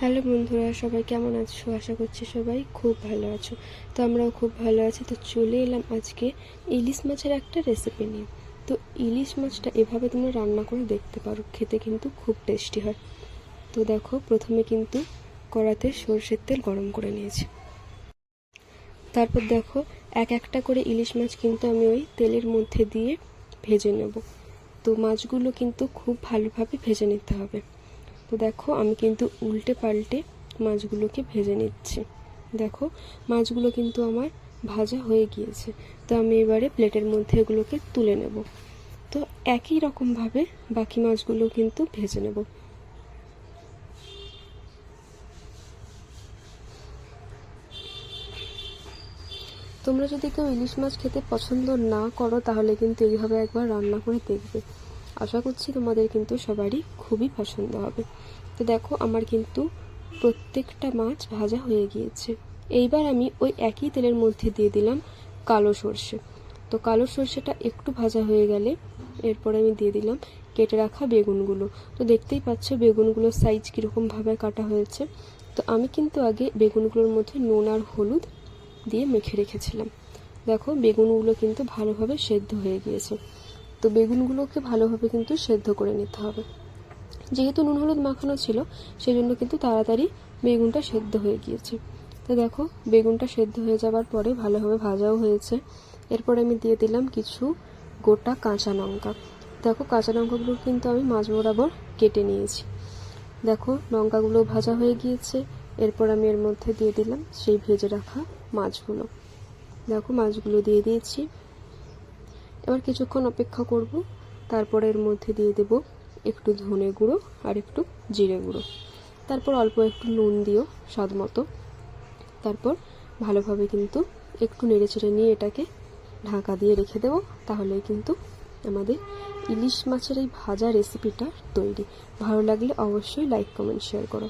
Hello বন্ধুরা, সবাই কেমন আছো? আশা করছি সবাই খুব ভালো আছো। তো আমরাও খুব ভালো আছি। তো চলে এলাম আজকে ইলিশ মাছের একটা রেসিপি নিয়ে। তো ইলিশ মাছটা এভাবে তোমরা রান্না করে দেখতে পারো, খেতে কিন্তু খুব টেস্টি হয়। তো দেখো, প্রথমে কিন্তু কড়াতে সর্ষের তেল গরম করে নিয়েছি। তারপর দেখো, এক একটা করে ইলিশ মাছ কিন্তু আমি ওই তেলের মধ্যে দিয়ে ভেজে নেব। তো মাছগুলো কিন্তু খুব ভালোভাবে ভেজে নিতে হবে। তো দেখো, আমি কিন্তু উল্টে পাল্টে মাছগুলোকে ভেজে নিচ্ছি। দেখো, মাছগুলো কিন্তু আমার ভাজা হয়ে গিয়েছে। তো আমি এবারে প্লেটের মধ্যে এগুলোকে তুলে নেব। তো একই রকমভাবে বাকি মাছগুলো কিন্তু ভেজে নেব। তোমরা যদি কেউ ইলিশ মাছ খেতে পছন্দ না করো, তাহলে কিন্তু এইভাবে একবার রান্না করে দেখবে। আশা করছি তোমাদের কিন্তু সবারই খুবই পছন্দ হবে। তো দেখো, আমার কিন্তু প্রত্যেকটা মাছ ভাজা হয়ে গিয়েছে। এইবার আমি ওই একই তেলের মধ্যে দিয়ে দিলাম কালো সর্ষে। তো কালো সর্ষেটা একটু ভাজা হয়ে গেলে এরপর আমি দিয়ে দিলাম কেটে রাখা বেগুনগুলো। তো দেখতেই পাচ্ছ, বেগুনগুলোর সাইজ কীরকমভাবে কাটা হয়েছে। তো আমি কিন্তু আগে বেগুনগুলোর মধ্যে নুন আর হলুদ দিয়ে মেখে রেখেছিলাম। দেখো, বেগুনগুলো কিন্তু ভালোভাবে সেদ্ধ হয়ে গিয়েছে। তো বেগুনগুলোকে ভালোভাবে কিন্তু সেদ্ধ করে নিতে হবে। যেহেতু নুন, হলুদ মাখানো ছিল সেই জন্য কিন্তু তাড়াতাড়ি বেগুনটা সেদ্ধ হয়ে গিয়েছে। তো দেখো, বেগুনটা সেদ্ধ হয়ে যাওয়ার পরে ভালোভাবে ভাজাও হয়েছে। এরপরে আমি দিয়ে দিলাম কিছু গোটা কাঁচা লঙ্কা। দেখো, কাঁচা লঙ্কাগুলো কিন্তু আমি মাছ বরাবর কেটে নিয়েছি। দেখো, লঙ্কাগুলো ভাজা হয়ে গিয়েছে। এরপর আমি এর মধ্যে দিয়ে দিলাম সেই ভেজে রাখা মাছগুলো। দেখো, মাছগুলো দিয়ে দিয়েছি। এবার কিছুক্ষণ অপেক্ষা করব। তারপর এর মধ্যে দিয়ে দেব একটু ধনে গুঁড়ো আর একটু জিরে গুঁড়ো। তারপর অল্প একটু নুন দিও স্বাদ মতো। তারপর ভালোভাবে কিন্তু একটু নেড়েচেড়ে নিয়ে এটাকে ঢাকা দিয়ে রেখে দেবো। তাহলেই কিন্তু আমাদের ইলিশ মাছের এই ভাজা রেসিপিটা তৈরি। ভালো লাগলে অবশ্যই লাইক কমেন্ট শেয়ার করো।